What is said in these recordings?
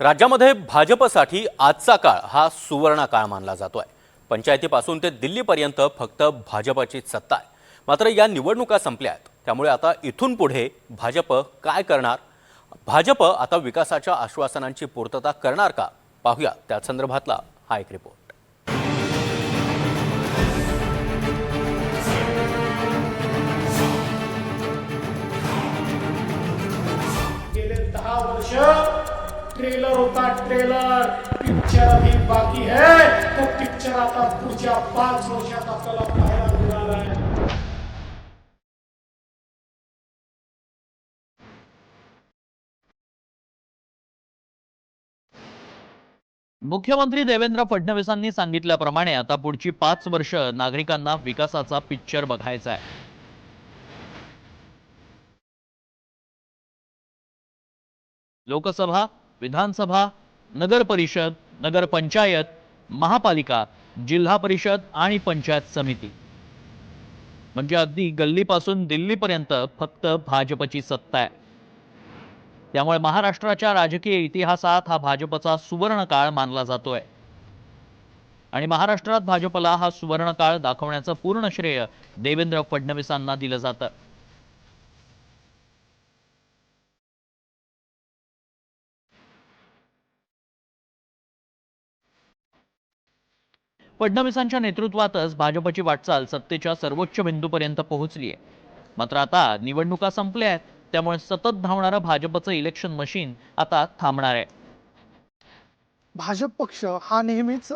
राज्यामध्ये भाजपसाठी आजचा काळ हा सुवर्ण काळ मानला आहे पंचायतीपासून ते दिल्लीपर्यंत फक्त भाजपचीच सत्ता आहे. मात्र या निवडणुका संपल्या आहेत त्यामुळे आता इथून पुढे भाजप काय करणार? भाजप आता विकासाच्या आश्वासनांची पूर्तता करणार का? पाहूया. त्या संदर्भातला हा एक रिपोर्ट ट्रेलर होता ट्रेलर पिक्चर अभी बाकी है. तो पिक्चर आता पुढच्या पाच वर्षात आपल्याला पाहायला मिळणार आहे. मुख्यमंत्री देवेंद्र फडणवीसांनी सांगितल्याप्रमाणे आता पुढची पाच वर्ष नागरिकांना विकासाचा पिक्चर बघायचा आहे. लोकसभा विधानसभा नगर परिषद नगरपंचायत महापालिका जिल्हा परिषद आणि पंचायत समिती. म्हणजे अगदी गल्लीपासून दिल्लीपर्यंत फक्त भाजपची सत्ता आहे. त्यामुळे महाराष्ट्राच्या राजकीय इतिहासात हा भाजपचा सुवर्णकाळ मानला जातोय. आणि महाराष्ट्रात भाजपला हा सुवर्णकाळ दाखवण्याचं पूर्ण श्रेय देवेंद्र फडणवीसांना दिलं जातं. फडणवीसांच्या नेतृत्वातच भाजपची वाटचाल सत्तेच्या सर्वोच्च बिंदूपर्यंत पोहोचली आहे मात्र आता निवडणुका संपल्या आहेत त्यामुळे सतत धावणारं भाजपचं इलेक्शन मशीन आता थांबणार आहे. भाजप पक्ष हा नेहमीच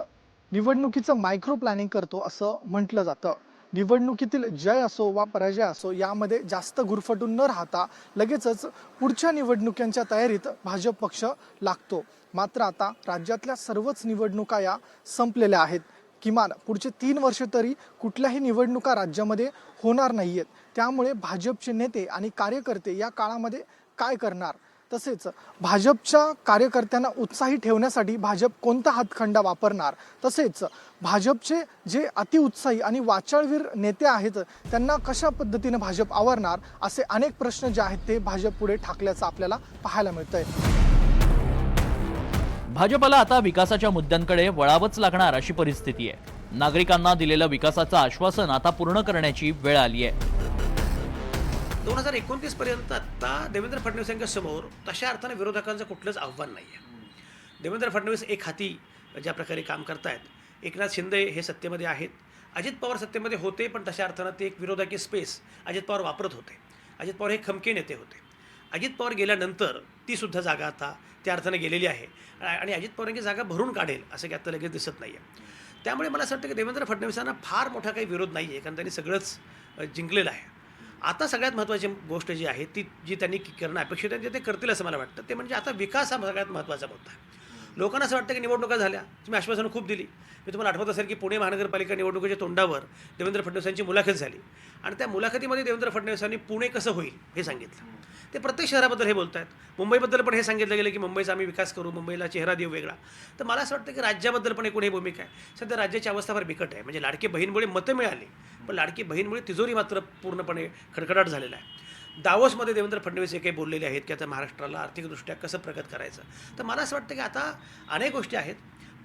निवडणुकीचं मायक्रो प्लॅनिंग करतो असं म्हटलं जातं. निवडणुकीतील जय असो वा पराजय असो यामध्ये जास्त गुरफटून न राहता लगेचच पुढच्या निवडणुकांच्या तयारीत भाजप पक्ष लागतो. मात्र आता राज्यातल्या सर्वच निवडणुका या संपलेल्या आहेत. किमान पुढचे तीन वर्ष तरी कुठल्याही निवडणुका राज्यामध्ये होणार नाही आहेत त्यामुळे भाजपचे नेते आणि कार्यकर्ते या काळामध्ये काय करणार? तसेच भाजपच्या कार्यकर्त्यांना उत्साही ठेवण्यासाठी भाजप कोणता हातखंडा वापरणार? तसेच भाजपचे जे अतिउत्साही आणि वाचाळवीर नेते आहेत त्यांना कशा पद्धतीने भाजप आवरणार? असे अनेक प्रश्न जे आहेत ते भाजप पुढे ठाकल्याचं आपल्याला पाहायला मिळतं आहे भाजपला आता विकासाच्या मुद्द्यांकडे वळावंच लागणार अशी परिस्थिती आहे. नागरिकांना दिलेलं विकासाचं आश्वासन आता पूर्ण करण्याची वेळ आली आहे. दोन हजार एकोणतीस पर्यंत आता देवेंद्र फडणवीस यांच्या समोर तशा अर्थाने विरोधकांचं कुठलंच आव्हान नाही आहे देवेंद्र फडणवीस एक हाती ज्या प्रकारे काम करतायत एकनाथ शिंदे हे सत्तेमध्ये आहेत. अजित पवार सत्तेमध्ये होते पण तशा अर्थानं ते एक विरोधाची स्पेस अजित पवार वापरत होते. अजित पवार हे खमके नेते होते. अजित पवार गेल्यानंतर ती सुद्धा जागा आता त्या अर्थाने गेलेली आहे. आणि अजित पवारांची जागा भरून काढेल असं की आता लगेच दिसत नाही आहे त्यामुळे मला असं वाटतं की देवेंद्र फडणवीसांना फार मोठा काही विरोध नाही आहे कारण त्यांनी सगळंच जिंकलेलं आहे. आता सगळ्यात महत्त्वाची गोष्ट जी आहे ती जी त्यांनी करणं अपेक्षित आहे ते ते करतील असं मला वाटतं. ते म्हणजे आता विकास हा सगळ्यात महत्त्वाचा मुद्दा आहे. लोकांना असं वाटतं की निवडणुका झाल्या तुम्ही आश्वासनं खूप दिली. मी तुम्हाला आठवत असेल की पुणे महानगरपालिका निवडणुकीच्या तोंडावर देवेंद्र फडणवीसांची मुलाखत झाली. आणि त्या मुलाखतीमध्ये देवेंद्र फडणवीसांनी पुणे कसं होईल हे सांगितलं. ते प्रत्येक शहराबद्दल हे बोलत आहेत मुंबईबद्दल पण हे सांगितलं गेलं की मुंबईचा आम्ही विकास करू मुंबईला चेहरा देऊ वेगळा. तर मला असं वाटतं की राज्याबद्दल पण एकूण ही भूमिका आहे. सध्या राज्याची अवस्था फार बिकट आहे. म्हणजे लाडकी बहीणमुळे मतं मिळाली पण लाडकी बहीणमुळे तिजोरी मात्र पूर्णपणे खडखडाट झालेला आहे. दावोसमध्ये देवेंद्र फडणवीस जे काही बोललेले आहेत की आता महाराष्ट्राला आर्थिकदृष्ट्या कसं प्रगत करायचं? तर मला असं वाटतं की आता अनेक गोष्टी आहेत.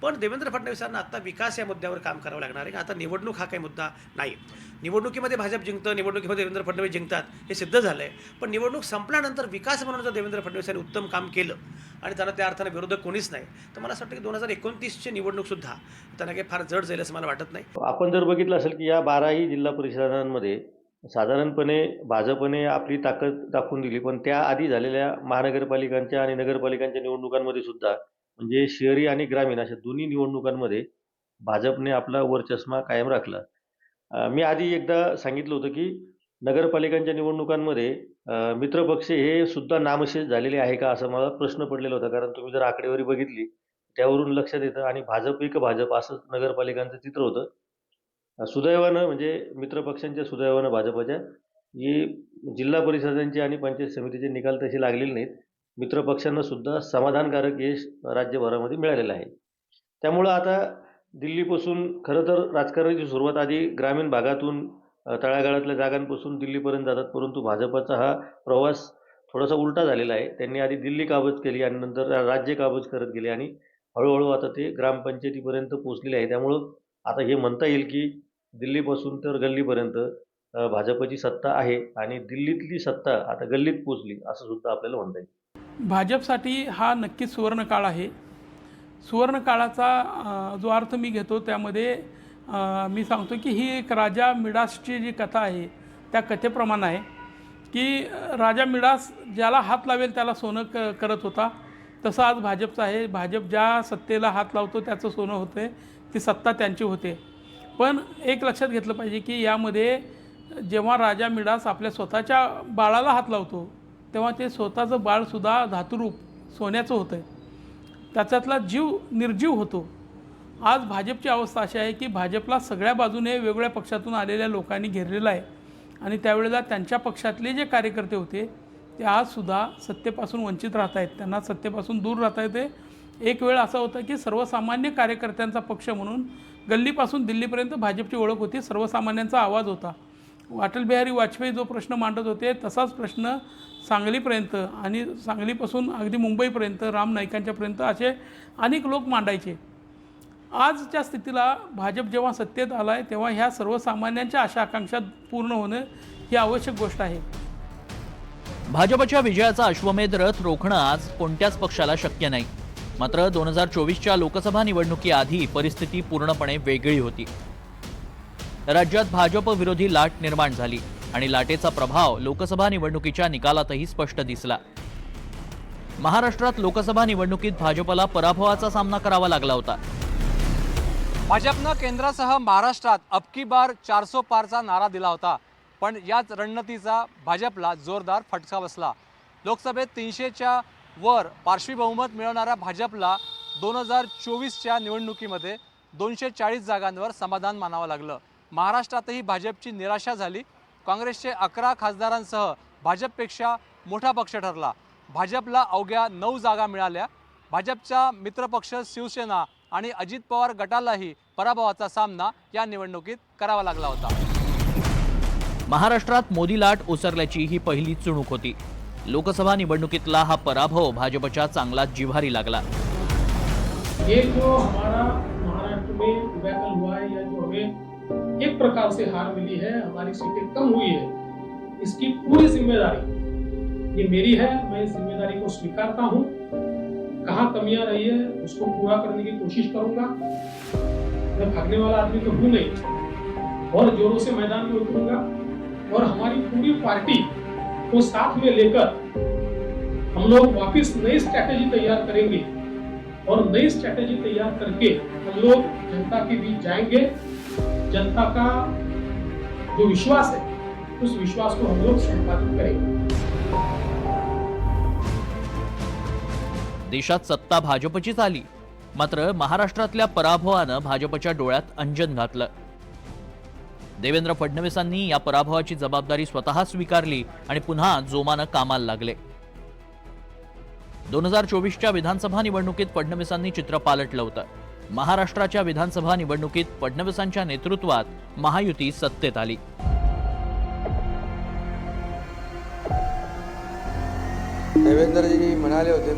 पण देवेंद्र फडणवीसांना आता विकास या मुद्द्यावर काम करावं लागणार आहे. आता निवडणूक हा काही मुद्दा नाही. निवडणुकीमध्ये भाजप जिंकतं निवडणुकीमध्ये देवेंद्र फडणवीस जिंकतात हे सिद्ध झालं आहे पण निवडणूक संपल्यानंतर विकास म्हणून जर देवेंद्र फडणवीसांनी उत्तम काम केलं आणि त्यांना त्या अर्थानं विरोधक कोणीच नाही तर मला असं वाटतं की दोन हजार एकोणतीसची निवडणूकसुद्धा त्यांना काही फार जड जाईल असं मला वाटत नाही. आपण जर बघितलं असेल की या बाराही जिल्हा परिषदांमध्ये साधारणपणे भाजपने आपली ताकद दाखवून दिली पण त्याआधी झालेल्या महानगरपालिकांच्या आणि नगरपालिकांच्या निवडणुकांमध्ये सुद्धा म्हणजे शहरी आणि ग्रामीण अशा दोन्ही निवडणुकांमध्ये भाजपने आपला वरचष्मा कायम राखला. मी आधी एकदा सांगितलं होतं की नगरपालिकांच्या निवडणुकांमध्ये मित्रपक्ष हे सुद्धा नामशेष झालेले आहे का असं मला प्रश्न पडलेला होता. कारण तुम्ही जर आकडेवारी बघितली त्यावरून लक्षात येतं आणि भाजप एक भाजप असं नगरपालिकांचं चित्र होतं. सुदैवानं म्हणजे मित्रपक्षांच्या सुदैवानं भाजपच्या ही जिल्हा परिषदांचे आणि पंचायत समितीचे निकाल तसे लागलेले नाहीत. मित्रपक्षांना सुद्धा समाधानकारक यश राज्यभरामध्ये मिळालेलं आहे. त्यामुळं आता दिल्लीपासून खरं तर राजकारणाची सुरुवात आधी ग्रामीण भागातून तळागाळातल्या जागांपासून दिल्लीपर्यंत जातात परंतु भाजपाचा हा प्रवास थोडासा उलटा झालेला आहे. त्यांनी आधी दिल्ली काबज केली आणि नंतर राज्य काबज करत गेले आणि हळूहळू आता ते ग्रामपंचायतीपर्यंत पोहोचलेले आहे. त्यामुळं आता हे म्हणता येईल की दिल्लीपासून तर गल्लीपर्यंत भाजपची सत्ता आहे आणि दिल्लीतली सत्ता आता गल्लीत पोचली असं सुद्धा आपल्याला म्हणता येईल. भाजपसाठी हा नक्कीच सुवर्णकाळ आहे. सुवर्णकाळाचा जो अर्थ मी घेतो त्यामध्ये मी सांगतो की ही एक राजा मिडासची जी कथा आहे त्या कथेप्रमाणे आहे की राजा मिडास ज्याला हात लावेल त्याला सोनं क करत होता. तसं आज भाजपचं आहे. भाजप ज्या सत्तेला हात लावतो त्याचं सोनं होते ती सत्ता त्यांची होते. पण एक लक्षात घेतलं पाहिजे की यामध्ये जेव्हा राजा मिडास आपल्या स्वतःच्या बाळाला हात लावतो तेव्हा ते स्वतःचं बाळसुद्धा धातुरूप सोन्याचं होतं त्याच्यातला जीव निर्जीव होतो. आज भाजपची अवस्था अशी आहे की भाजपला सगळ्या बाजूने वेगवेगळ्या पक्षातून आलेल्या लोकांनी घेरलेलं आहे. आणि त्यावेळेला त्यांच्या पक्षातले जे कार्यकर्ते होते ते आजसुद्धा सत्तेपासून वंचित राहत आहेत. त्यांना सत्तेपासून दूर राहता येते. एक वेळ असा होता की सर्वसामान्य कार्यकर्त्यांचा पक्ष म्हणून गल्लीपासून दिल्लीपर्यंत भाजपची ओळख होती. सर्वसामान्यांचा आवाज होता. अटलबिहारी वाजपेयी जो प्रश्न मांडत होते तसाच प्रश्न सांगलीपर्यंत आणि सांगलीपासून अगदी मुंबईपर्यंत राम नाईकांच्यापर्यंत असे अनेक लोक मांडायचे. आजच्या स्थितीला भाजप जेव्हा सत्तेत आला आहे तेव्हा ह्या सर्वसामान्यांच्या आशा आकांक्षा पूर्ण होणं ही आवश्यक गोष्ट आहे. भाजपच्या विजयाचा अश्वमेध रथ रोखणं आज कोणत्याच पक्षाला शक्य नाही. मात्र दोन हजार चोवीसच्या लोकसभा निवडणुकीआधी परिस्थिती पूर्णपणे वेगळी होती. राज्यात भाजप विरोधी लाट निर्माण झाली आणि लाटेचा प्रभाव लोकसभा निवडणुकीच्या निकालातही स्पष्ट दिसला. महाराष्ट्रात लोकसभा निवडणुकीत भाजपला पराभवाचा सामना करावा लागला होता. भाजपनं केंद्रासह महाराष्ट्रात अबकी बार चारसो पारचा नारा दिला होता पण याच रणनीतीचा भाजपला जोरदार फटका बसला. लोकसभेत तीनशेच्या वर पार्श्वी बहुमत मिळवणाऱ्या भाजपला दोन हजार चोवीसच्या निवडणुकीमध्ये दोनशे चाळीस जागांवर समाधान मानावं लागलं. महाराष्ट्रातही भाजपची निराशा झाली. काँग्रेसचे अकरा खासदारांसह भाजपपेक्षा मोठा पक्ष ठरला. भाजपला अवघ्या नऊ जागा मिळाल्या. भाजपच्या मित्रपक्ष शिवसेना आणि अजित पवार गटालाही पराभवाचा सामना या निवडणुकीत करावा लागला होता. महाराष्ट्रात मोदी लाट ओसरल्याची ही पहिली चुणूक होती. लोकसभा निवडणुकीतला हा पराभव भाजपच्या चांगलाच जिव्हारी लागला. ये जो हमारा एक प्रकार से हार मिली है, हमारी सीटें कम हुई है। इसकी पूरी ज़िम्मेदारी, ये मेरी है, मैं इस ज़िम्मेदारी को स्वीकारता हूँ। कहाँ कमियाँ रही है, उसको पूरा करने की कोशिश करूँगा। मैं भागने वाला आदमी तो हूँ नहीं। और जोरों से मैदान में उतरूँगा। और हमारी पूरी पार्टी को साथ में लेकर हम लोग वापस नई स्ट्रैटेजी तैयार करेंगे। और नई स्ट्रैटेजी तैयार करके हम लोग जनता के बीच जाएँगे। जनता का जो विश्वास है उस विश्वास को हम लोग संपादित करेंगे। देशात सत्ता भाजपचीच आली मात्र महाराष्ट्रातल्या पराभवानं भाजपच्या डोळ्यात अंजन घातलं. देवेंद्र फडणवीसांनी या पराभवाची जबाबदारी स्वतः स्वीकारली आणि पुन्हा जोमानं कामाला लागले. दोन हजार चोवीसच्या विधानसभा निवडणुकीत फडणवीसांनी चित्र पालटलं होतं. महाराष्ट्राच्या विधानसभा निवडणुकीत फडणवीसांच्या नेतृत्वात महायुती सत्तेत आली. देवेंद्रजी म्हणाले होते.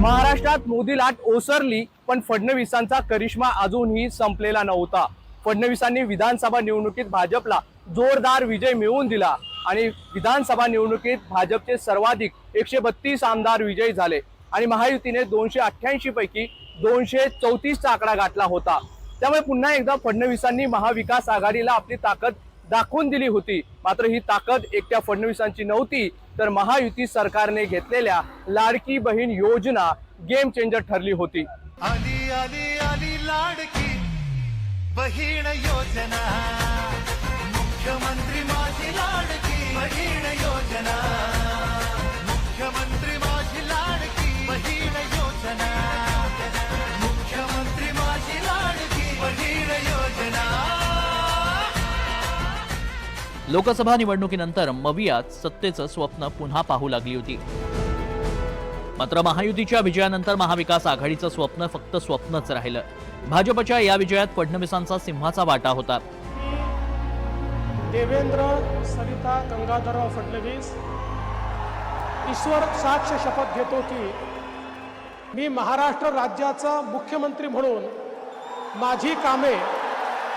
महाराष्ट्रात मोदी लाट ओसरली पण फडणवीसांचा करिश्मा अजूनही संपलेला नव्हता. फडणवीसांनी विधानसभा निवडणुकीत भाजपला जोरदार विजय मिळवून दिला. आणि विधानसभा निवडणुकीत भाजपचे सर्वाधिक एकशे बत्तीस आमदार विजयी झाले. आणि महायुतीने दोनशे अठ्ठ्याऐंशी पैकी दोनशे चौतीसचा आकडा गाठला होता. त्यामुळे पुन्हा एकदा फडणवीसांनी महाविकास आघाडीला आपली ताकद दाखवून दिली होती. मात्र ही ताकद एकट्या फडणवीसांची नव्हती तर महायुती सरकारने घेतलेल्या लाडकी बहीण योजना गेम चेंजर ठरली होती. आली आली आली लाडकी बहीण योजना. मुख्यमंत्री माझी लाडकी. बहीण योजना. मुख्यमंत्री माझी लाडकी बहीण योजना. मुख्यमंत्री माझी लाडकी बहीण योजना. लोकसभा निवडणुकीनंतर मवियात सत्तेचं स्वप्न पुन्हा पाहू लागली होती. मात्र महायुतीच्या विजयानंतर महाविकास आघाडीचं स्वप्न फक्त स्वप्नच राहिलं. भाजपच्या या विजयात फडणवीसांचा सिंहाचा वाटा होता. देवेंद्र सविता गंगाधरराव फडणवीस. ईश्वर साक्ष शपथ घेतो की मी महाराष्ट्र राज्याचा मुख्यमंत्री म्हणून माझी कामे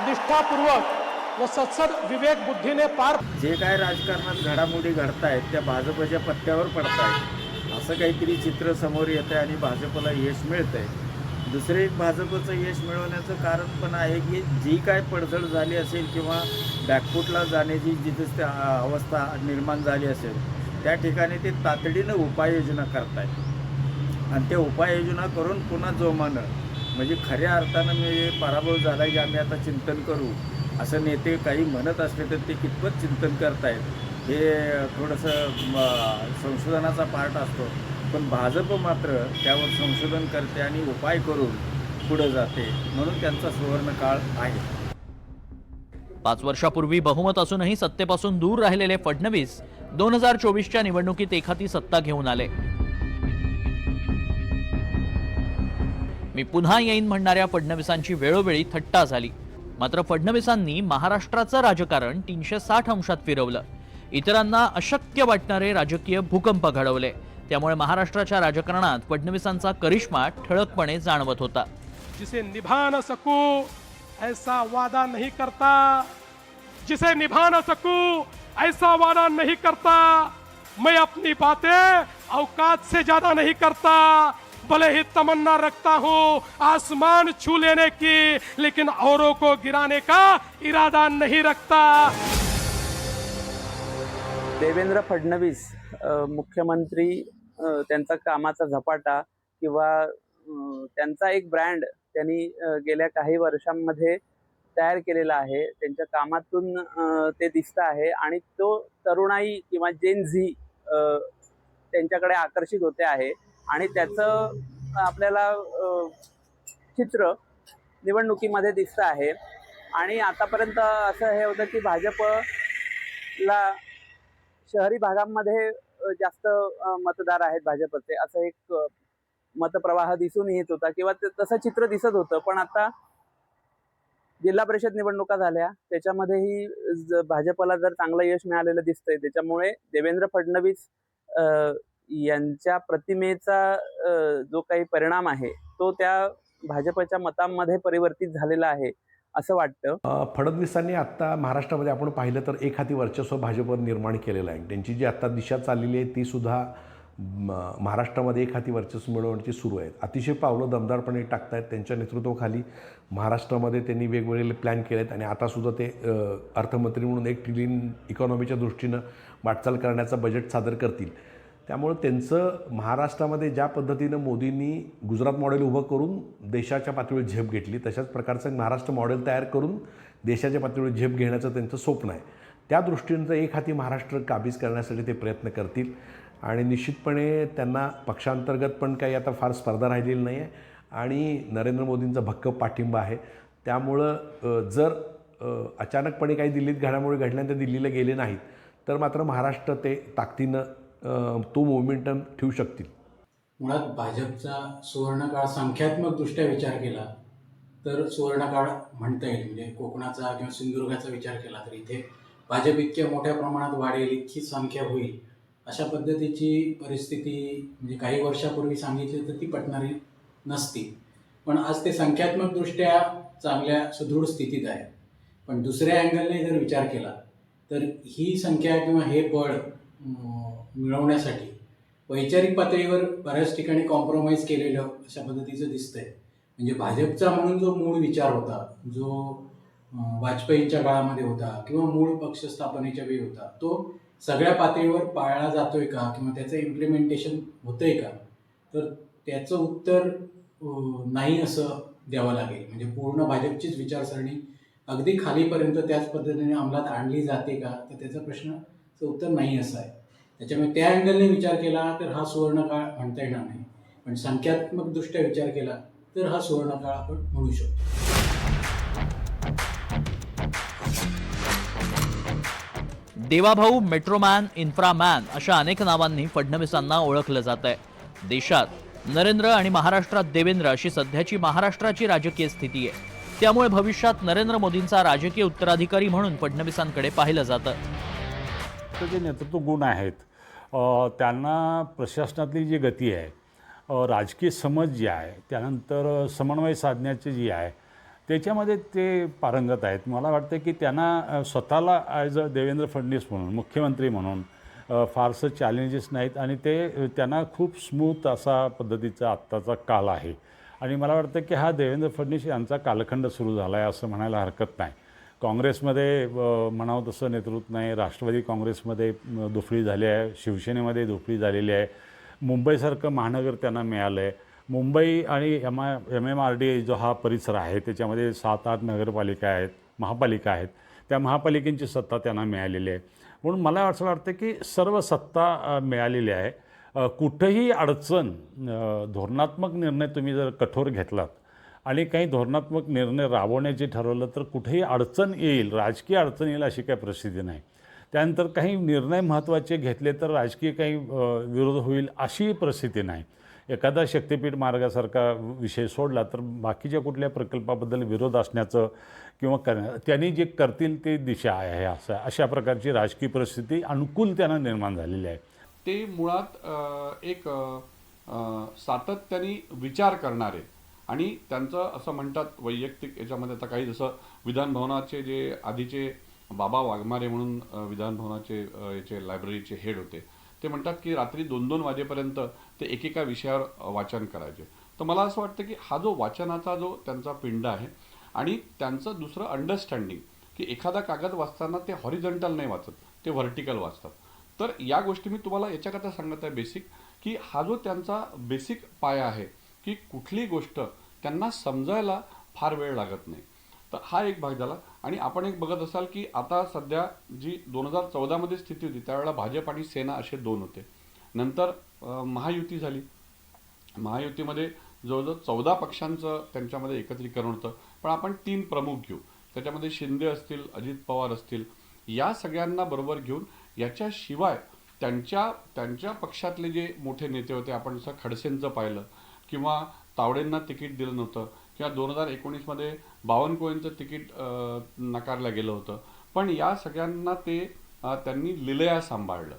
निष्ठापूर्वक व सत्सद विवेक बुद्धीने पार जे काय राजकारणात घडामोडी घडत आहेत त्या भाजपच्या पत्त्यावर पडत आहेत असं काहीतरी चित्र समोर येतं आहे आणि भाजपला यश मिळतं आहे दुसरे भाजपचं यश मिळवण्याचं कारण पण आहे की जी काय पडझड झाली असेल किंवा बॅकफूटला जाण्याची जिथे अवस्था निर्माण झाली असेल त्या ठिकाणी ते तातडीनं उपाययोजना करतायत. आणि त्या उपाययोजना करून पुन्हा जोमानं म्हणजे खऱ्या अर्थानं मी पराभव झाला की आम्ही आता चिंतन करू असं नेते काही म्हणत असले तर ते कितपत चिंतन करतायत हे थोडंसं संशोधनाचा पार्ट असतो. पण भाजप मात्र त्यावर संशोधन करते आणि उपाय करून पुढे जाते म्हणून त्यांचा सुवर्णकाळ आहे. पाच वर्षापूर्वी बहुमत असूनही सत्तेपासून दूर राहिलेले फडणवीस दोन हजार चोवीसच्या निवडणुकीत एखादी सत्ता घेऊन आले. मी पुन्हा येईन म्हणणाऱ्या फडणवीसांची वेळोवेळी थट्टा झाली. मात्र फडणवीसांनी महाराष्ट्राचं राजकारण तीनशे साठ अंशात फिरवलं. इतरांना अशक्य वाटणारे राजकीय भूकंप घडवले. त्यामुळे महाराष्ट्राच्या राजकारणात फडणवीसांचा करिश्मा ठळकपणे जाणवत होता. जिसे निभा न सकूं ऐसा वादा नहीं करता. जिसे निभा न सकूं ऐसा वादा नहीं करता. मैं अपनी बातें औकात से ज्यादा नहीं करता. भले ही तमन्ना रखता हूँ आसमान छू लेने की लेकिन औरों को गिराने का इरादा नहीं रखता. देवेंद्र फडणवीस मुख्यमंत्री त्यांचा कामाचा झपाटा किंवा त्यांचा एक ब्रँड त्यांनी गेल्या काही वर्षांमध्ये तयार केलेला आहे. त्यांच्या कामातून ते दिसतं आहे आणि तो तरुणाई किंवा जेन झी त्यांच्याकडे आकर्षित होते आहे आणि त्याचं आपल्याला चित्र निवडणुकीमध्ये दिसतं आहे. आणि आतापर्यंत असं हे होतं की भाजपला शहरी भागांमध्ये जास्त मतदार आहेत भाजपचे असं एक मतप्रवाह दिसून येत होता किंवा तसं चित्र दिसत होतं. पण आता जिल्हा परिषद निवडणुका झाल्या. त्याच्यामध्येही ज- भाजपला जर चांगलं यश मिळालेलं दिसतंय त्याच्यामुळे देवेंद्र फडणवीस यांच्या प्रतिमेचा जो काही परिणाम आहे तो त्या भाजपच्या मतांमध्ये परिवर्तित झालेला आहे. असं वाटतं. फडणवीसांनी आत्ता महाराष्ट्रामध्ये आपण पाहिलं तर एक हाती वर्चस्व भाजपवर निर्माण केलेलं आहे. त्यांची जी आत्ता दिशा चाललेली आहे ती सुद्धा म, महाराष्ट्रामध्ये एक हाती वर्चस्व मिळवण्याची सुरू आहेत अतिशय पावलं दमदारपणे टाकतायत त्यांच्या नेतृत्वाखाली. महाराष्ट्रामध्ये त्यांनी वेगवेगळे प्लॅन केले आहेत आणि आतासुद्धा ते अर्थमंत्री म्हणून एक ट्रिलियन इकॉनॉमीच्या दृष्टीनं वाटचाल करण्याचा बजेट सादर करतील. त्यामुळं त्यांचं महाराष्ट्रामध्ये ज्या पद्धतीनं मोदींनी गुजरात मॉडेल उभं करून देशाच्या पातळीवर झेप घेतली तशाच प्रकारचं महाराष्ट्र मॉडेल तयार करून देशाच्या पातळीवर झेप घेण्याचं त्यांचं स्वप्न आहे. त्या दृष्टीनं तर एक हाती महाराष्ट्र काबीज करण्यासाठी ते प्रयत्न करतील आणि निश्चितपणे त्यांना पक्षांतर्गत पण काही आता फार स्पर्धा राहिलेली नाही आहे आणि नरेंद्र मोदींचा भक्कम पाठिंबा आहे. त्यामुळं जर अचानकपणे काही दिल्लीत घडामोडी घडल्यानंतर दिल्लीला गेले नाहीत तर मात्र महाराष्ट्र ते ताकदीनं तो मोमेंटम ठेवू शकतील. मुळात भाजपचा सुवर्णकाळ संख्यात्मकदृष्ट्या विचार केला तर सुवर्णकाळ म्हणता येईल म्हणजे कोकणाचा किंवा सिंधुदुर्गाचा विचार केला तर इथे भाजप इतक्या मोठ्या प्रमाणात वाढेल इतकी संख्या होईल अशा पद्धतीची परिस्थिती म्हणजे काही वर्षापूर्वी सांगितली तर ती पटणारी नसती. पण आज ते संख्यात्मकदृष्ट्या चांगल्या सुदृढ स्थितीत आहे. पण दुसऱ्या अँगलने जर विचार केला तर ही संख्या किंवा हे बळ मिळवण्यासाठी वैचारिक पातळीवर बऱ्याच ठिकाणी कॉम्प्रोमाइज केलेलं अशा पद्धतीचं दिसतंय. म्हणजे भाजपचा म्हणून जो मूळ विचार होता जो वाजपेयींच्या काळामध्ये होता किंवा मूळ पक्ष स्थापनेच्या वेळी होता तो सगळ्या पातळीवर पाळला जातोय का किंवा त्याचं इम्प्लिमेंटेशन होतंय का? तर त्याचं उत्तर नाही असं द्यावं लागेल. म्हणजे पूर्ण भाजपचीच विचारसरणी अगदी खालीपर्यंत त्याच पद्धतीने अंमलात आणली जाते का? तर त्याचा प्रश्नाचं उत्तर नाही असं आहे. त्याच्यामुळे त्या अँगलने विचार केला तर हा सुवर्णकाळ म्हणता येणार नाही. पण संख्यात्मकदृष्ट्या विचार केला तर हा सुवर्णकाळ आपण म्हणू शकतो. देवाभाऊ मेट्रोमॅन इन्फ्रामॅन अशा अनेक नावांनी फडणवीसांना ओळखलं जात आहे देशात नरेंद्र आणि महाराष्ट्रात देवेंद्र अशी सध्याची महाराष्ट्राची राजकीय स्थिती आहे. त्यामुळे भविष्यात नरेंद्र मोदींचा राजकीय उत्तराधिकारी म्हणून फडणवीसांकडे पाहिलं जातं. ते जे नेतृत्व गुण आहेत. त्यांना प्रशासनातली जी गती आहे राजकीय समज जी आहे त्यानंतर समन्वय साधण्याची जी आहे त्याच्यामध्ये ते पारंगत आहेत. मला वाटतं की त्यांना स्वतःला ॲज अ देवेंद्र फडणवीस म्हणून मुख्यमंत्री म्हणून फारसं चॅलेंजेस नाहीत आणि ते त्यांना खूप स्मूथ असा पद्धतीचा आत्ताचा काल आहे. आणि मला वाटतं की हा देवेंद्र फडणवीस यांचा कालखंड सुरू झाला आहे असं म्हणायला हरकत नाही. काँग्रेसमध्ये म्हणावं तसं नेतृत्व नाही. राष्ट्रवादी काँग्रेसमध्ये दुफळी झाली आहे. शिवसेनेमध्ये दुफळी झालेली आहे. मुंबईसारखं महानगर त्यांना मिळालं आहे मुंबई आणि M I M M R D जो हा परिसर आहे त्याच्यामध्ये सात आठ नगरपालिका आहेत महापालिका आहेत. त्या महापालिकेची सत्ता त्यांना मिळालेली आहे. म्हणून मला असं वाटतं की सर्व सत्ता मिळालेली आहे. कुठंही अडचण धोरणात्मक निर्णय तुम्ही जर कठोर घेतलात आणि काही धोरणात्मक निर्णय राबवण्याचे ठरवलं तर कुठेही अडचण येईल राजकीय अडचण येईल अशी काही परिस्थिती नाही. त्यानंतर काही निर्णय महत्त्वाचे घेतले तर राजकीय काही विरोध होईल अशी परिस्थिती नाही. एखादा शक्तिपीठ मार्गासारखा विषय सोडला तर बाकीच्या कुठल्या प्रकल्पाबद्दल विरोध असण्याचं किंवा करण्या त्यांनी जे करतील ते दिशा आहे असं अशा प्रकारची राजकीय परिस्थिती अनुकूल त्यांना निर्माण झालेली आहे. ते मुळात एक सातत्याने विचार करणारे आणि त्यांचं असं म्हणतात वैयक्तिक याच्यामध्ये आता काही जसं विधानभवनाचे जे आधीचे बाबा वाघमारे म्हणून विधानभवनाचे याचे लायब्ररीचे हेड होते ते म्हणतात की रात्री दोन दोन वाजेपर्यंत ते एकेका विषयावर वाचन करायचे. तर मला असं वाटतं की हा जो वाचनाचा जो त्यांचा पिंड आहे आणि त्यांचं दुसरं अंडरस्टँडिंग की एखादा कागद वाचताना ते हॉरिझॉन्टल नाही वाचत ते व्हर्टिकल वाचतात. तर या गोष्टी मी तुम्हाला याच्याकरता सांगत आहे बेसिक की हा जो त्यांचा बेसिक पाया आहे की कुठली गोष्ट त्यांना समजायला फार वेळ लागत नाही. तर हा एक भाग झाला. आणि आपण एक बघत असाल की आता सध्या जी दोन हजार चौदामध्ये स्थिती होती त्यावेळेला भाजप आणि सेना असे दोन होते. नंतर महायुती झाली. महायुतीमध्ये जवळजवळ चौदा पक्षांचं त्यांच्यामध्ये एकत्रीकरण होतं. पण आपण तीन प्रमुख घेऊ. त्याच्यामध्ये शिंदे असतील अजित पवार असतील या सगळ्यांना बरोबर घेऊन याच्याशिवाय त्यांच्या त्यांच्या पक्षातले जे मोठे नेते होते आपण जसं खडसेंचं पाहिलं किंवा तावडेंना तिकीट दिलं नव्हतं. किंवा दोन हजार एकोणीसमध्ये बावनकुळेंचं तिकीट नकारलं नाकारलं गेलं होतं. पण या सगळ्यांना ते त्यांनी लिलया सांभाळलं.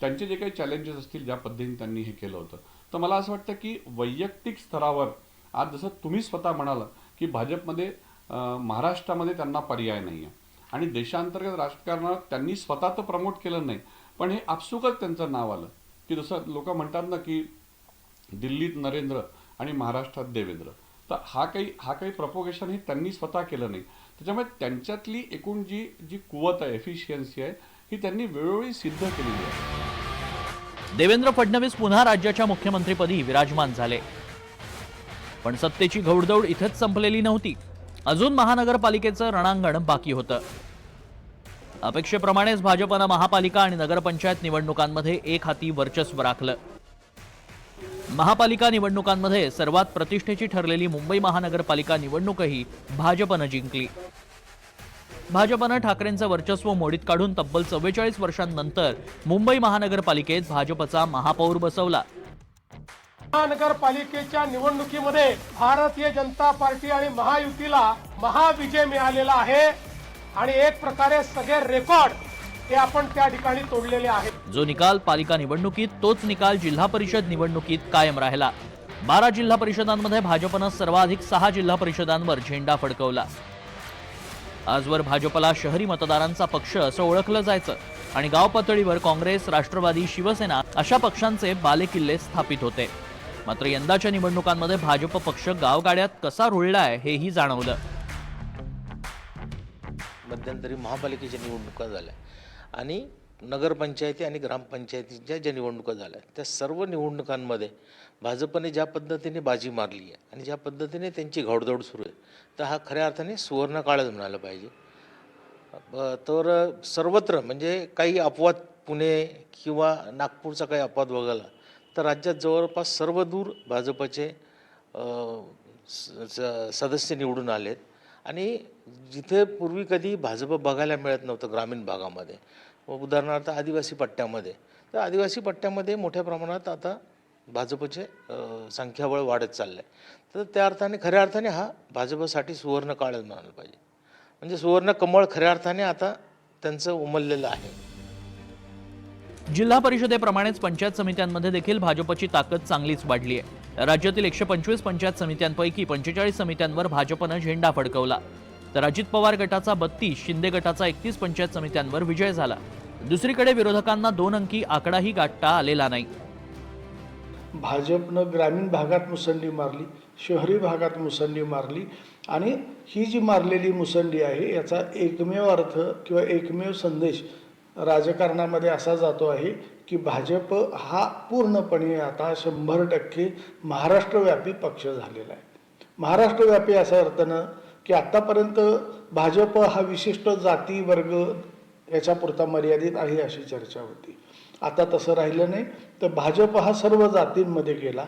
त्यांचे जे काही चॅलेंजेस असतील ज्या पद्धतीने त्यांनी हे केलं होतं. तर मला असं वाटतं की वैयक्तिक स्तरावर आज जसं तुम्ही स्वतः म्हणाला की भाजपमध्ये महाराष्ट्रामध्ये त्यांना पर्याय नाही आहे आणि देशांतर्गत राजकारणात त्यांनी स्वतः तर प्रमोट केलं नाही. पण हे आपसुकच त्यांचं नाव आलं. की जसं लोक म्हणतात ना की दिल्लीत नरेंद्र आणि महाराष्ट्रात देवेंद्र. तर हा काही हा काही प्रपोगेशन हे त्यांनी स्वतः केलं नाही. त्याच्यामुळे त्यांच्यातली एकूण जी जी कुवत आहे एफिशियन्सी आहे ही त्यांनी वेळोवेळी सिद्ध केलेली आहे. देवेंद्र फडणवीस पुन्हा राज्याच्या मुख्यमंत्रीपदी विराजमान झाले. पण सत्तेची घौडदौड इथेच संपलेली नव्हती. अजून महानगरपालिकेचं रणांगण बाकी होतं. अपेक्षेप्रमाणेच भाजपनं महापालिका आणि नगरपंचायत निवडणुकांमध्ये एक हाती वर्चस्व राखलं. महापालिका निवडणुकांमध्ये सर्वात प्रतिष्ठेची ठरलेली मुंबई महानगरपालिका निवडणूकही भाजपनं जिंकली. भाजपनं ठाकरेंचं वर्चस्व मोडीत काढून तब्बल चव्वेचाळीस वर्षांनंतर मुंबई महानगरपालिकेत भाजपचा महापौर बसवला. महानगरपालिकेच्या निवडणुकीमध्ये भारतीय जनता पार्टी आणि महायुतीला महाविजय मिळालेला आहे. आणि एक प्रकारे सगळे रेकॉर्ड हे आपण त्या ठिकाणी तोडलेले आहेत. जो निकाल पालिका निवडणुकीत तोच निकाल जिल्हा परिषद निवडणुकीत कायम राहिला. बारा जिल्हा परिषदांमध्ये भाजपनं सर्वाधिक सहा जिल्हा परिषदांवर झेंडा फडकवला. आजवर भाजपला शहरी मतदारांचा पक्ष असं ओळखलं जायचं आणि गाव पातळीवर काँग्रेस राष्ट्रवादी शिवसेना अशा पक्षांचे बालेकिल्ले स्थापित होते. मात्र यंदाच्या निवडणुकांमध्ये भाजप पक्ष गावगाड्यात कसा रुळलाय हेही जाणवलं. मध्यंतरी महापालिकेच्या निवडणुका झाल्या. आणि नगरपंचायती आणि ग्रामपंचायतीच्या ज्या निवडणुका झाल्या त्या सर्व निवडणुकांमध्ये भाजपने ज्या पद्धतीने बाजी मारली आहे आणि ज्या पद्धतीने त्यांची घोडदौड सुरू आहे तर हा खऱ्या अर्थाने सुवर्णकाळच म्हणायला पाहिजे. तर सर्वत्र म्हणजे काही अपवाद पुणे किंवा नागपूरचा काही अपवाद वगळला तर राज्यात जवळपास सर्व दूर भाजपचे स- स- सदस्य निवडून आलेत. आणि जिथे पूर्वी कधी भाजप बघायला मिळत नव्हतं ग्रामीण भागामध्ये उदाहरणार्थ आदिवासी पट्ट्यामध्ये तर आदिवासी पट्ट्यामध्ये मोठ्या प्रमाणात आता भाजपचे संख्याबळ वाढत चाललं आहे तर त्या अर्थाने खऱ्या अर्थाने हा भाजपसाठी सुवर्ण काळ म्हणायला पाहिजे. म्हणजे सुवर्ण कमळ खऱ्या अर्थाने आता त्यांचं उमललेलं आहे. जिल्हा परिषदेप्रमाणेच पंचायत समित्यांमध्ये देखील भाजपची ताकद चांगलीच वाढली आहे. राज्यातील एकशे पंचवीस पंचायत समित्यांपैकी पंचेचाळीस समित्यांवर भाजपनं झेंडा फडकवला. तर अजित पवार गटाचा बत्तीस शिंदे गटाचा एकतीस पंचायत समित्यांवर विजय झाला. दुसरीकडे विरोधकांना दोन अंकी आकडाही गाठता आलेला नाही. भाजपनं ग्रामीण भागात मुसंडी मारली शहरी भागात मुसंडी मारली आणि ही जी मारलेली मुसंडी आहे याचा एकमेव अर्थ किंवा एकमेव संदेश राजकारणामध्ये असा जातो आहे की भाजप हा पूर्णपणे आता शंभर टक्के महाराष्ट्रव्यापी पक्ष झालेला आहे. महाराष्ट्रव्यापी असा अर्थानं की आत्तापर्यंत भाजप हा विशिष्ट जाती वर्ग याच्यापुरता मर्यादित आहे अशी चर्चा होती. आता तसं राहिलं नाही तर भाजप हा सर्व जातींमध्ये गेला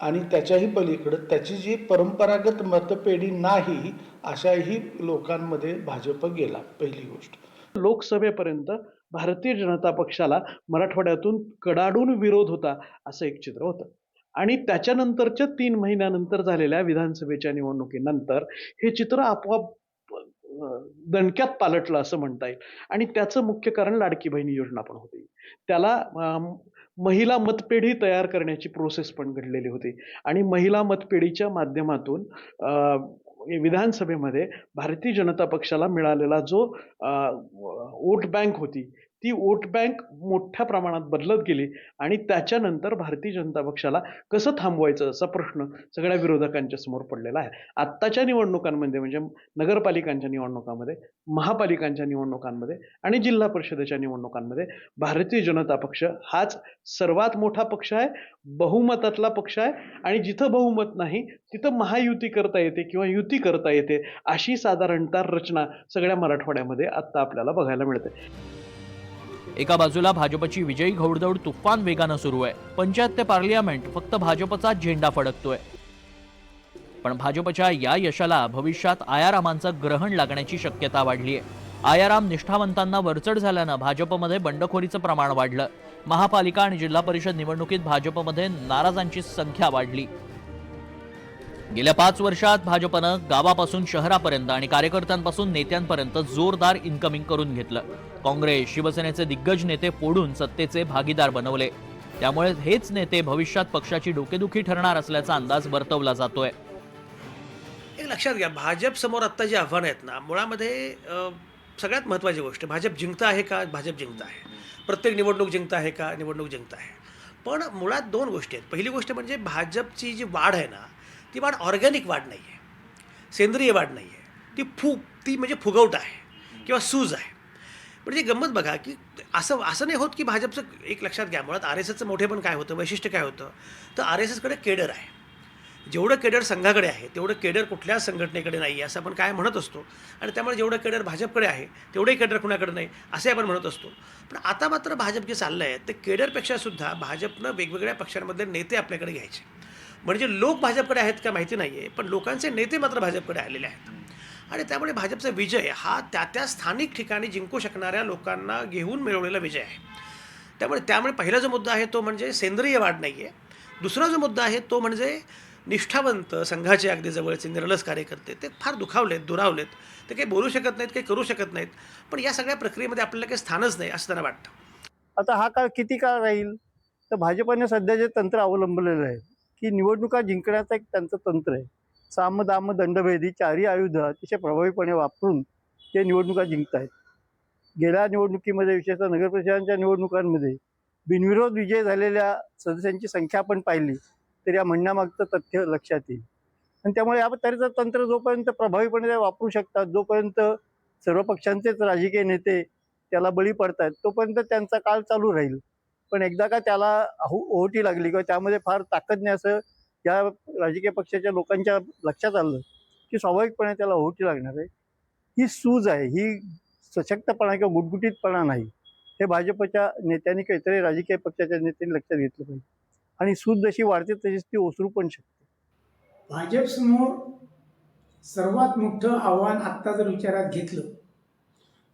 आणि त्याच्याही पलीकडं त्याची जी परंपरागत मतपेढी नाही अशाही लोकांमध्ये भाजप गेला पहिली गोष्ट. लोकसभेपर्यंत भारतीय जनता पक्षाला मराठवाड्यातून कडाडून विरोध होता असं एक चित्र होतं. आणि त्याच्यानंतरच्या तीन महिन्यानंतर झालेल्या विधानसभेच्या निवडणुकीनंतर हे चित्र आपोआप दणक्यात पालटलं असं म्हणता येईल. आणि त्याचं मुख्य कारण लाडकी बहिणी योजना पण होती. त्याला महिला मतपेढी तयार करण्याची प्रोसेस पण घडलेली होती. आणि महिला मतपेढीच्या माध्यमातून विधानसभेमध्ये भारतीय जनता पक्षाला मिळालेला जो वोट बँक होती ती वोट बँक मोठ्या प्रमाणात बदलत गेली आणि त्याच्यानंतर भारतीय जनता पक्षाला कसं थांबवायचं असा प्रश्न सगळ्या विरोधकांच्या समोर पडलेला आहे. आत्ताच्या निवडणुकांमध्ये म्हणजे नगरपालिकांच्या निवडणुकांमध्ये महापालिकांच्या निवडणुकांमध्ये आणि जिल्हा परिषदेच्या निवडणुकांमध्ये भारतीय जनता पक्ष हाच सर्वात मोठा पक्ष आहे बहुमतातला पक्ष आहे आणि जिथं बहुमत नाही तिथं महायुती करता येते किंवा युती करता येते अशी साधारणतः रचना सगळ्या मराठवाड्यामध्ये आत्ता आपल्याला बघायला मिळते. एका बाजूला भाजपची विजयी घौडदौड तुफान वेगानं सुरू आहे. पंचायत ते पार्लियामेंट फक्त भाजपचा झेंडा फडकतोय. पण भाजपच्या या यशाला भविष्यात आयारामांचं ग्रहण लागण्याची शक्यता वाढली आहे आयाराम निष्ठावंतांना वरचढ झाल्यानं भाजपमध्ये बंडखोरीचं प्रमाण वाढलं. महापालिका आणि जिल्हा परिषद निवडणुकीत भाजपमध्ये नाराजांची संख्या वाढली. गेल्या पाच वर्षात भाजपनं गावापासून शहरापर्यंत आणि कार्यकर्त्यांपासून नेत्यांपर्यंत जोरदार इन्कमिंग करून घेतलं. काँग्रेस शिवसेनेचे दिग्गज नेते फोडून सत्तेचे भागीदार बनवले. त्यामुळे हेच नेते भविष्यात पक्षाची डोकेदुखी ठरणार असल्याचा अंदाज वर्तवला जातोय. एक लक्षात घ्या भाजप समोर आत्ता जी आव्हानं आहेत ना मुळामध्ये सगळ्यात महत्त्वाची गोष्ट भाजप जिंकता आहे का? भाजप जिंकता आहे. प्रत्येक निवडणूक जिंकता आहे का? निवडणूक जिंकता आहे. पण मुळात दोन गोष्टी आहेत. पहिली गोष्ट म्हणजे भाजपची जी वाढ आहे ना ती वाढ ऑर्गॅनिक वाढ नाही आहे. सेंद्रिय वाढ नाही आहे. ती फूग ती म्हणजे फुगवट आहे किंवा सूज आहे. म्हणजे गंमत बघा की असं असं नाही होत की भाजपचं एक लक्षात घ्या. मुळात आर एस एसचं मोठेपण काय होतं? वैशिष्ट्य काय होतं? तर आर एस एसकडे केडर आहे. जेवढं केडर संघाकडे आहे तेवढं केडर कुठल्याच संघटनेकडे नाही आहे असं आपण काय म्हणत असतो. आणि त्यामुळे जेवढं केडर भाजपकडे आहे तेवढंही केडर कुणाकडे नाही असे आपण म्हणत असतो. पण आता मात्र भाजप जे चाललं आहे ते केडरपेक्षा सुद्धा भाजपनं वेगवेगळ्या पक्षांमधले नेते आपल्याकडे घ्यायचे. म्हणजे लोक भाजपकडे आहेत का माहिती नाही आहे पण लोकांचे नेते मात्र भाजपकडे आलेले आहेत. आणि त्यामुळे भाजपचा विजय हा त्या त्या स्थानिक ठिकाणी जिंकू शकणाऱ्या लोकांना घेऊन मिळवलेला विजय आहे. त्यामुळे त्यामुळे पहिला जो मुद्दा आहे तो म्हणजे सेंद्रिय वाढ नाही आहे दुसरा जो मुद्दा आहे तो म्हणजे निष्ठावंत संघाचे अगदी जवळचे निर्लस कार्यकर्ते ते फार दुखावलेत दुरावलेत. ते काही बोलू शकत नाहीत काही करू शकत नाहीत. पण या सगळ्या प्रक्रियेमध्ये आपल्याला काही स्थानच नाही असं त्यांना वाटतं. आता हा काळ किती काळ राहील? तर भाजपाने सध्या जे तंत्र अवलंबलेलं आहे की निवडणुका जिंकण्याचं एक त्यांचं तंत्र आहे. साम दाम दंडभेदी चारही आयुध अतिशय प्रभावीपणे वापरून ते निवडणुका जिंकत आहेत गेल्या निवडणुकीमध्ये विशेषतः नगरपरिषदांच्या निवडणुकांमध्ये बिनविरोध विजय झालेल्या सदस्यांची संख्या आपण पाहिली तर या म्हणण्यामागचं तथ्य लक्षात येईल. आणि त्यामुळे या तऱ्हेचं तंत्र जोपर्यंत प्रभावीपणे ते वापरू शकतात जोपर्यंत सर्व पक्षांचेच राजकीय नेते त्याला बळी पडतात तोपर्यंत त्यांचा काळ चालू राहील. पण एकदा का त्याला अहो ओहोटी लागली किंवा त्यामध्ये फार ताकद नाही असं या राजकीय पक्षाच्या लोकांच्या लक्षात आलं की स्वाभाविकपणे त्याला ओहोटी लागणार आहे. ही सूज आहे ही सशक्तपणा किंवा गुटगुटीतपणा नाही. हे भाजपच्या नेत्यांनी काहीतरी राजकीय पक्षाच्या नेत्यांनी लक्षात घेतलं पाहिजे. आणि सूज जशी वाढते तशीच ती ओसरू पण शकते. भाजपसमोर सर्वात मोठं आव्हान आत्ता जर विचारात घेतलं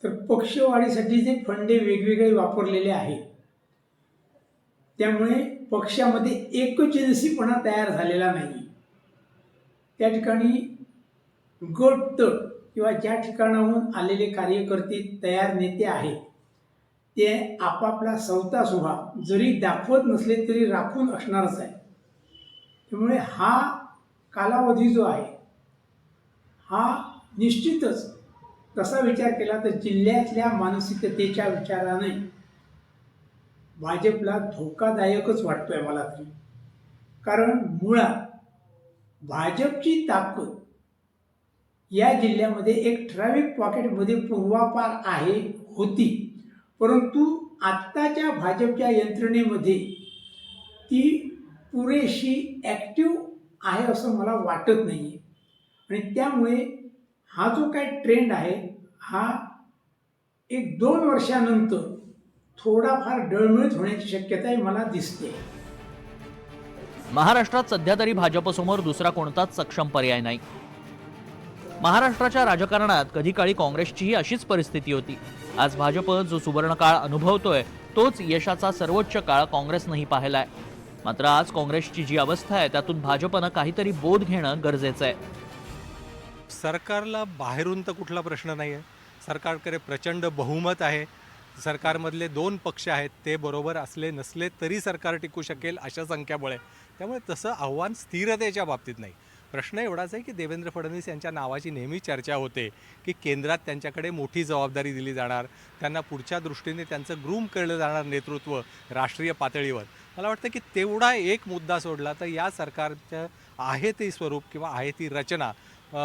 तर पक्षवाढीसाठी जे फंडे वेगवेगळे वापरलेले आहेत त्यामुळे पक्षामध्ये एकजिनसीपणा तयार झालेला नाही त्या ठिकाणी गट तट किंवा ज्या ठिकाणाहून आलेले कार्यकर्ते तयार नेते आहेत ते आपापला सवता सुभा जरी दाखवत नसले तरी राखून असणारच आहे त्यामुळे हा कालावधी जो आहे हा निश्चितच तसा विचार केला तर जिल्ह्यातल्या मानसिकतेच्या विचाराने भाजपला धोकादायकच वाटतोय मला तरी. कारण मुळात भाजपची ताकद या जिल्ह्यामध्ये एक ठराविक पॉकेटमध्ये पूर्वापार आहे होती. परंतु आत्ताच्या भाजपच्या यंत्रणेमध्ये ती पुरेशी ॲक्टिव्ह आहे असं मला वाटत नाही आहे आणि त्यामुळे हा जो काय ट्रेंड आहे हा एक दोन वर्षानंतर थोडाफार डळमळीत होण्याची शक्यताही मला दिसते. महाराष्ट्रात सध्या तरी भाजपसमोर दुसरा कोणताच सक्षम पर्याय नाही. महाराष्ट्राच्या राजकारणात कधी काळी काँग्रेसचीही अशीच परिस्थिती होती. आज भाजप जो सुवर्ण काळ अनुभवतोय तोच यशाचा सर्वोच्च काळ काँग्रेसनंही पाहिलाय. मात्र आज काँग्रेसची जी अवस्था आहे त्यातून भाजपनं काहीतरी बोध घेणं गरजेचं आहे सरकारला बाहेरून तर कुठला प्रश्न नाही आहे सरकारकडे प्रचंड बहुमत आहे. सरकारमधले दोन पक्ष आहेत ते बरोबर असले नसले तरी सरकार टिकू शकेल अशा संख्यामुळे त्यामुळे तसं आव्हान स्थिरतेच्या बाबतीत नाही. प्रश्न एवढाच आहे की देवेंद्र फडणवीस यांच्या नावाची नेहमी चर्चा होते की केंद्रात त्यांच्याकडे मोठी जबाबदारी दिली जाणार त्यांना पुढच्या दृष्टीने त्यांचं ग्रूम केलं जाणार नेतृत्व राष्ट्रीय पातळीवर. मला वाटतं की तेवढा एक मुद्दा सोडला तर या सरकारचं आहे ते स्वरूप किंवा आहे ती रचना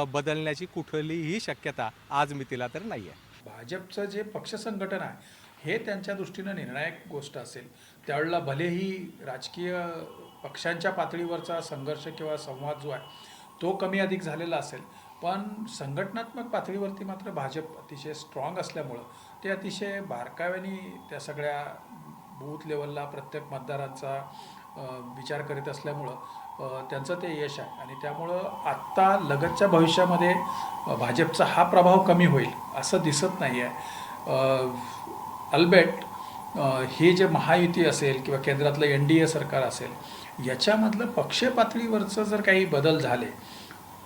बदलण्याची कुठलीही शक्यता आज मितीला तर नाही आहे भाजपचं जे पक्ष संघटन आहे हे त्यांच्या दृष्टीनं निर्णायक गोष्ट असेल. त्यावेळेला भलेही राजकीय पक्षांच्या पातळीवरचा संघर्ष किंवा संवाद जो आहे तो कमी अधिक झालेला असेल. पण संघटनात्मक पातळीवरती मात्र भाजप अतिशय स्ट्रॉंग असल्यामुळं ते अतिशय बारकाव्याने त्या सगळ्या बूथ लेवलला प्रत्येक मतदारांचा विचार करीत असल्यामुळं त्यांचं ते यश आहे. आणि त्यामुळं आत्ता लगतच्या भविष्यामध्ये भाजपचा हा प्रभाव कमी होईल असं दिसत नाही आहे अल्बेट हे जे महायुती असेल किंवा केंद्रातलं एन डी ए सरकार असेल याच्यामधलं पक्ष पातळीवरचं जर काही बदल झाले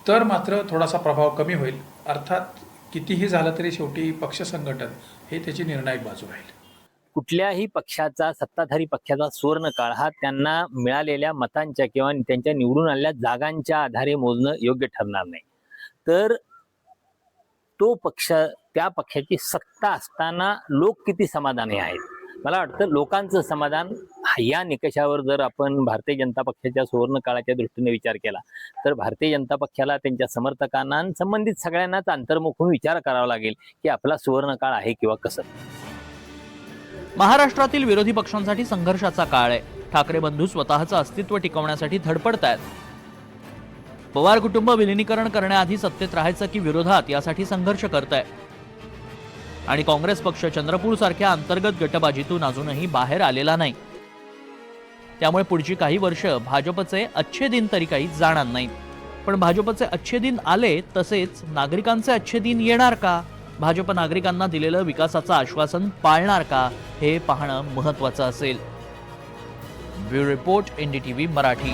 तर मात्र थोडासा प्रभाव कमी होईल. अर्थात कितीही झालं तरी शेवटी पक्ष संघटन हे त्याची निर्णायक बाजू राहील. कुठल्याही पक्षाचा सत्ताधारी पक्षाचा सुवर्ण काळ हा त्यांना मिळालेल्या मतांच्या किंवा त्यांच्या निवडून आलेल्या जागांच्या आधारे मोजणं योग्य ठरणार नाही. तर तो पक्ष त्या पक्षाची सत्ता असताना लोक किती समाधानी आहेत? मला वाटतं लोकांचं समाधान या निकषावर जर आपण भारतीय जनता पक्षाच्या सुवर्ण काळाच्या दृष्टीने विचार केला तर भारतीय जनता पक्षाला त्यांच्या समर्थकांना संबंधित सगळ्यांनाच अंतर्मुख होऊन विचार करावा लागेल की आपला सुवर्ण काळ आहे किंवा कसं. महाराष्ट्रातील विरोधी पक्षांसाठी संघर्षाचा काळ आहे. ठाकरे बंधू स्वतःचं अस्तित्व टिकवण्यासाठी धडपडतायत पवार कुटुंब विलिनीकरण करण्याआधी सत्तेत राहायचं की विरोधात यासाठी संघर्ष करत आहे आणि काँग्रेस पक्ष चंद्रपूरसारख्या अंतर्गत गटबाजीतून अजूनही बाहेर आलेला नाही. त्यामुळे पुढची काही वर्ष भाजपचे अच्छे दिन तरी काही जाणार नाहीत. पण भाजपचे अच्छे दिन आले तसेच नागरिकांचे अच्छे दिन येणार का? भाजप नागरिकांना दिलेलं विकासाचं आश्वासन पाळणार का? हे पाहणं महत्वाचं असेल. Bureau report NDTV Marathi.